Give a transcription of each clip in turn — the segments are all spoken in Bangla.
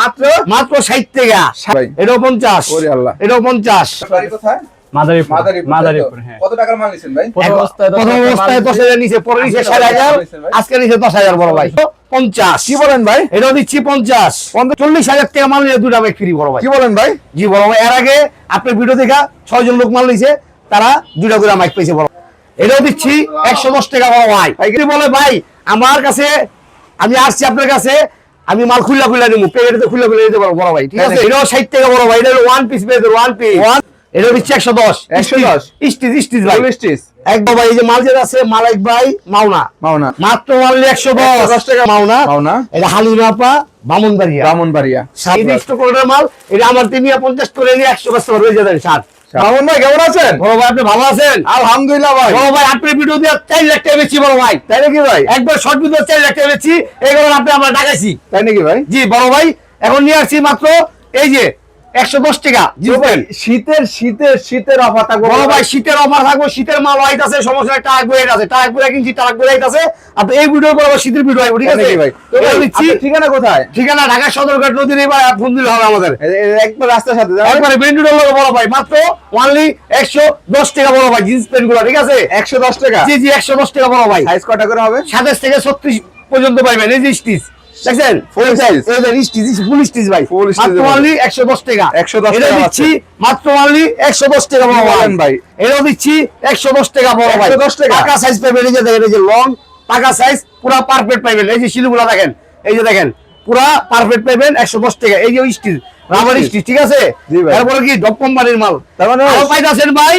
আপনি হ্যাঁ। এর আগে আপনার ভিডিও দেখা ছয় জন লোক মাল নিয়েছে তারা দুটা করে মাইক পেয়েছে বড় এটাও দিচ্ছি একশো দশ টাকা বড় ভাই। বলে ভাই? আমার কাছে আমি আসছি আপনার কাছে আমি মাল খুল্লা খুল্লা নিবো পেয়ে খুল্লা খুল্লা দিতে পারব বড় ভাই ঠিক আছে? এটাও ষাট টাকা বড় ভাই এটা ওয়ান পিস পেয়েছে ওয়ান পিস এটাও দিচ্ছি একশো দশ। 110 স্টিচ স্টিচ ভাই। চল্লিশ এক ভাই এই যে মাল যেটা আছে মালাইক ভাই মাওনা। মাওনা। মাত্র মারলে একশো দশ। 110 টাকা মাওনা। মাওনা। এটা হালিমাপা বামনবাড়িয়া। নির্দিষ্ট কোটার মাল এটা আমার তিনিয়া পঞ্চাশ করে নিয়ে একশো ব্যস্ত রয়ে যাবেন ষাট মামুন ভাই কেমন আছেন? বড় ভাই আপনি ভালো আছেন? আলহামদুলিল্লাহ ভাই। বড় ভাই আপনি ভিডিও দিয়ে চার লাখ টাকা বেশি বড় ভাই। তাই নাকি ভাই? একবার শর্ট ভিডিও চার লাখ টাকা বেশি এই কারণে আপনি আমরা ডাকাইছি তাই নাকি ভাই? জি বড় ভাই এখন নিয়ে আসছি মাত্র এই যে একশো দশ টাকা জি শীতের শীতের শীতের অফার থাকবে। বড় ভাই শীতের অফার থাকব শীতের মাল হোয়াইট আছে সমস্যা টাক বইয়ের আছে। টাক বইয়ে কিনছি টাক বইয়ের আছে। আপনি এই ভিডিও করব শীতের ভিডিও ঠিক আছে? ভাই। তো ভাই এটা দিচ্ছি আপনার ঠিকানা কোথায়? ঠিকানা ঢাকা সদরঘাট নদীর এবার ফোন দিলে হবে আমাদের। একবার রাস্তার সাথে লোক বড় ভাই মাত্র অনলি একশো দশ টাকা বড় ভাই জিন্স প্যান্টগুলো ঠিক আছে? একশো দশ টাকা? জি জি একশো দশ টাকা বড় ভাই। সাইজ কটা করে হবে? সাতাশ থেকে ছত্রিশ পর্যন্ত পাইবেন এই যে স্টিচ দেখছেন? স্টিচ ফুল স্টিচ ভাই। মাত্র অনলি একশো দশ টাকা। 110 এটা দিচ্ছি মাত্র অনলি একশো দশ টাকা বড় ভাই। বলেন দিচ্ছি একশো দশ টাকা বড় ভাই। 110 টাকা? পাকা সাইজ পাইবেন এই যে দেখেন এই যে লং পাকা সাইজ পুরা পারফেক্ট পাইবেন এই যে শিলুগুলো দেখেন এই যে দেখেন পুরা পারফেক্ট পাইবেন একশো দশ টাকা। এই যে স্টিচ রাবার? স্টিচ ঠিক আছে? তারপরে কি? ডপ কোম্পানির মাল। তার মানে পাইতাছেন ভাই?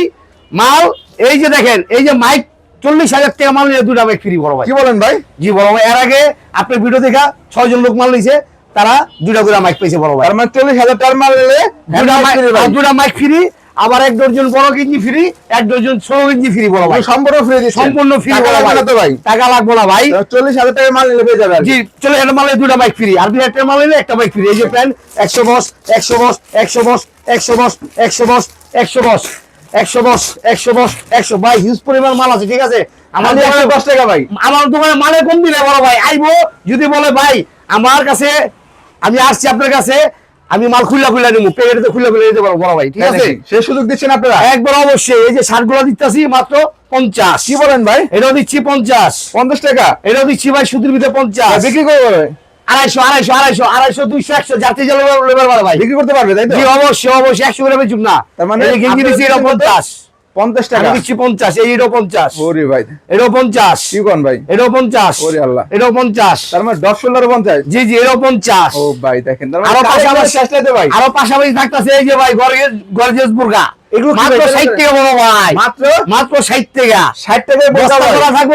মাল এই যে দেখেন এই যে মাইক চল্লিশ হাজার টাকা মাল নিয়ে দুটা বাইক ফ্রি বড় ভাই কি বলেন ভাই? জি বড় ভাই এর আগে আপনার ভিডিও দেখা ছয় জন লোক মাল নিছে তারা দুটা করে মাইক পেয়েছে বড় ভাই মানে চল্লিশ হাজার টাকার মাল নিলে দুটা দুটা মাইক দুটা ফ্রি আবার এক ডজন বড় কেজি ফ্রি এক ডজন ষোলো কেজি ফ্রি বড় ভাই সম্পূর্ণ ফ্রি সম্পূর্ণ ফ্রি টাকা লাগবে না তো ভাই। টাকা লাগবে না ভাই। চল্লিশ হাজার টাকার মাল নিলে পেয়ে যাবে জি চলে একটা মালে দুটা বাইক ফ্রি। আর একটা মাল নিলে একটা বাইক ফ্রি। এই যে প্ল্যান একশো বস একশো বস একশো বস একশো বস একশো বস একশো বস। একশো বস একশো বস একশো। ভাই হিউজ পরিমাণ মাল আছে ঠিক আছে? আমাদের আমাদের দশ টাকা ভাই। আমার দোকানে মালে কম দিলে বড় ভাই আইবো। যদি বলে ভাই আমার কাছে আমি আসছি আপনার কাছে আমি মাল খুল্লা খুল্লা নিবো পেয়েতে খুল্লা খুল্লা দিতে পারব বড় ভাই ঠিক আছে? সে সুযোগ দিচ্ছেন আপনারা? একবার অবশ্যই এই যে শার্টগুলো দিতেছি মাত্র পঞ্চাশ। কি বলেন ভাই? এটাও দিচ্ছি পঞ্চাশ। পঞ্চাশ টাকা? এটাও দিচ্ছি ভাই সুতির ভিতরে পঞ্চাশ। বিক্রি করবে আড়াইশো আড়াইশো আড়াইশো আড়াইশো দুইশো একশো জাতি লেবার ভাড়া ভাই। বিক্রি করতে পারবে তাই তো? অবশ্যই অবশ্যই একশো করে বেচুক না। তার মানে গেঞ্জি দিচ্ছি এটা পঞ্চাশ। পঞ্চাশ টাকা। দিচ্ছি পঞ্চাশ এই এটাও পঞ্চাশ। ওরে ভাই। এটাও পঞ্চাশ। কি কোন ভাই? এটাও পঞ্চাশ। ওরে আল্লাহ। এটাও পঞ্চাশ। তার মানে দশ ষোলো পঞ্চাশ। জি জি এটাও পঞ্চাশ। ও ভাই দেখেন তার আরও মানে পাশাপাশি ভাই। আরও পাশাপাশি থাকতেছে এই যে ভাই গর্জেস বুর্গা এগুলো মাত্র টাকা ভাই। টাকা। বস্তা করা? থাকব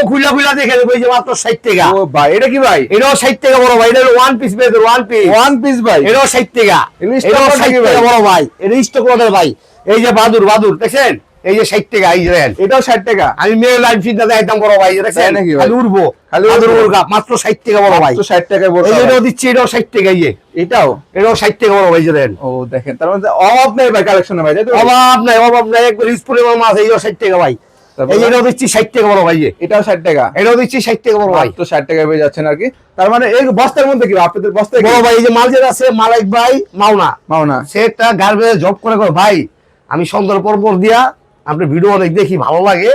দেখে দেবো এই যে মাত্র ষাট টাকা। ও ভাই এটা কি ভাই? এটাও ষাট টাকা বড় ভাই এটা one piece one piece one piece ভাই? এটাও টাকা। এটাও ভাই? টাকা বড় ভাই? এটা স্টক অর্ডার ভাই। এই যে বাদুর বাদুর দেখছেন? এই যে ষাট টাকা এই দেখেন। এটাও ষাট টাকা। আমি মেয়ে লাইন ফিটটা একদম বড় ভাই দেখছেন নাকি? খালি উড়বো। খালি। উড়গা মাত্র ষাট টাকা বড় ভাই। ষাট যে ভাই। এটাও দিচ্ছি এটাও ষাট টাকা ইয়ে এটাও? এটাও ষাট টাকা বড় ভাই যে ও দেখেন তার মানে অভাব নেই ভাই কালেকশনে ভাই অভাব নাই অভাব নাই একবার স্পুরের মাছ এইটাও ষাট টাকা ভাই। এটাও দিচ্ছি ষাট টাকা বড় ভাই এটাও ষাট টাকা? এটাও দিচ্ছি ষাট টাকা বড় ভাই। তো ষাট টাকায় পেয়ে যাচ্ছেন আর কি। তার মানে এই বস্তার মধ্যে কি আপনাদের বস্তায় বড় ভাই এই যে মাল যেটা আছে মালাইক ভাই মাওনা। মাওনা। সে একটা গার্বেজ জব করে করে ভাই আমি সন্ধ্যার পর পর দিয়া আপনার ভিডিও অনেক দেখি ভালো লাগে।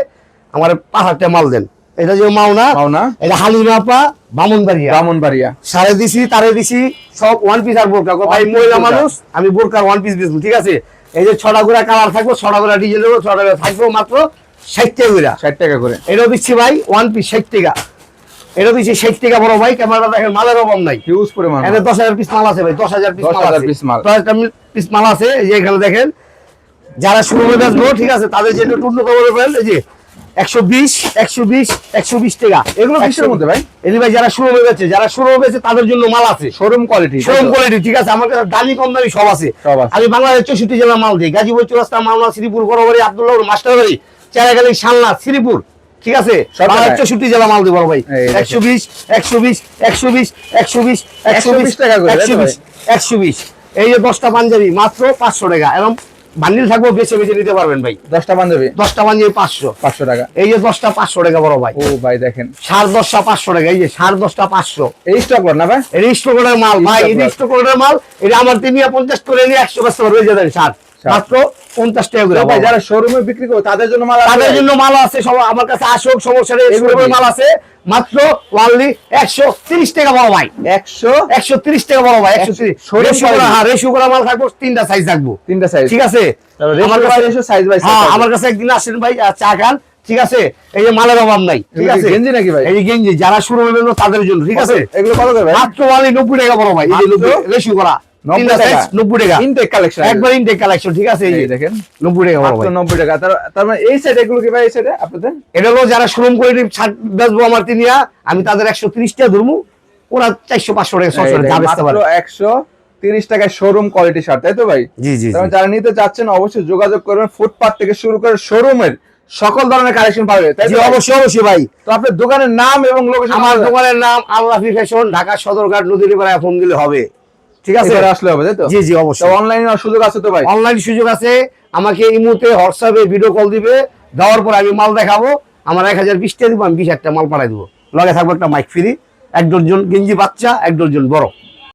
আমার পাঁচ হাজার মাল দেন। এটা যে মাওনা মাওনা? এটা হালিমাপা বামনবাড়িয়া। ব্রাহ্মণবাড়িয়া সাড়ে দিছি তারে দিছি সব ওয়ান পিস আর বোরকা। ভাই মহিলা মানুষ আমি বোরকার ওয়ান পিস বেচবো ঠিক আছে? এই যে ছটা গুড়া কালার থাকব ছটা করে ডিজাইন দেবো ছটা করে থাকব মাত্র ষাট টাকা করে। ষাট টাকা করে। এটাও দিচ্ছি ভাই ওয়ান পিস ষাট টাকা। এটাও দিচ্ছি ষাট টাকা বড় ভাই ক্যামেরা দেখেন মালের অভাব নাই। হিউজ পরিমাণ এখানে দশ হাজার পিস মাল আছে ভাই দশ হাজার পিস 10,000 মাল আছে। দশ হাজার পিস মাল আছে এই যে এখানে দেখেন যারা শুরু হয়ে বেচবো ঠিক আছে তাদের জন্য ফেল এই যে একশো বিশ একশো বিশ একশো বিশ টাকা। এগুলো কিসের মধ্যে ভাই? এই ভাই যারা শুরু যারা শুরু তাদের জন্য মাল আছে। শোরুম কোয়ালিটি শোরুম কোয়ালিটি ঠিক আছে আমার কাছে দামি কম দামি সব আছে। সব আছে। আমি বাংলাদেশ চৌষট্টি জেলা মাল দিই। গাজীপুর চৌরাস্তা মামলা শ্রীপুর বড়বাড়ি আব্দুল্লাহ মাস্টারবাড়ি চারাগালি শালনা শ্রীপুর ঠিক আছে। চৌষট্টি জেলা মাল ভাই। একশো বিশ একশো বিশ একশো বিশ একশো বিশ একশো বিশ টাকা করে, একশো বিশ একশো বিশ। এই যে দশটা পাঞ্জাবি মাত্র পাঁচশো টাকা। এবং বান্ডিল থাকব বেছে বেছে নিতে পারবেন ভাই। দশটা বান্ধবী? দশটা বান্ধবী পাঁচশো। পাঁচশো টাকা। এই যে দশটা পাঁচশো টাকা বড় ভাই। ও ভাই দেখেন। সাড়ে দশটা পাঁচশো টাকা এই যে সাড়ে দশটা পাঁচশো। এই স্টক না ভাই? এই স্টক মাল ভাই এই স্টক। মাল এটা আমার তিনি পঞ্চাশ করে নিয়ে একশো পাঁচশো রয়ে যাবেন সার। মাত্র পঞ্চাশ টাকা করে। যারা শোরুমে বিক্রি করবে তাদের জন্য মাল তাদের জন্য মাল আছে সব আমার কাছে আসুক সমস্যা নেই মাল আছে। মাত্র ওয়ানলি একশো তিরিশ টাকা বড় ভাই। একশো? একশো তিরিশ টাকা বড় ভাই একশো তিরিশ। রেশু করা হ্যাঁ করা মাল থাকব তিনটা সাইজ থাকব। তিনটা সাইজ ঠিক আছে? আমার কাছে হ্যাঁ আমার কাছে একদিন আসেন ভাই আর চা খান ঠিক আছে? এই যে মালের অভাব নাই ঠিক আছে? গেঞ্জি নাকি ভাই? এই গেঞ্জি যারা শুরু হবে তাদের জন্য ঠিক আছে? এগুলো কত করে মাত্র ওয়ানলি নব্বই টাকা বড় ভাই এই যে রেশু করা। 90 তিনটা টাকা। size, নব্বই টাকা। ইনটেক কালেকশন একবার ইনটেক কালেকশন ঠিক আছে? এই এই যে দেখেন নব্বই টাকা বড় মাত্র ভাই। নব্বই টাকা। তার তার এই সাইড এগুলো কি ভাই এই সাইডে আপনাদের? এটা হলো যারা শোরুম করে ছাড় বেচবো আমার তিনিয়া আমি তাদের একশো তিরিশ টাকা ধরবো ওরা চারশো পাঁচশো টাকা একশো তিরিশ টাকায় শোরুম কোয়ালিটি শার্ট তাই তো ভাই? জি জি মানে যারা নিতে চাচ্ছেন অবশ্যই যোগাযোগ করবেন ফুটপাথ থেকে শুরু করে শোরুমের সকল ধরনের কালেকশন পাবে তাই জি অবশ্যই অবশ্যই ভাই। তো আপনার দোকানের নাম এবং লোকেশন আমার দোকানের নাম আল্লাফি ফ্যাশন ঢাকা সদরঘাট নদীর পাড়ায় ফোন দিলে হবে। ঠিক আছে? আসলে হবে তাই তো? জি জি অবশ্যই। অনলাইনে সুযোগ আছে তো ভাই? অনলাইন সুযোগ আছে। আমাকে ইমুতে হোয়াটসঅ্যাপে ভিডিও কল দিবে। দেওয়ার পর আমি মাল দেখাবো। আমার এক হাজার বিশটা দিবো দিব আমি বিশ একটা মাল পাঠাই দেবো। লগে থাকব একটা মাইক ফ্রি এক ডজন গেঞ্জি বাচ্চা এক ডজন বড়।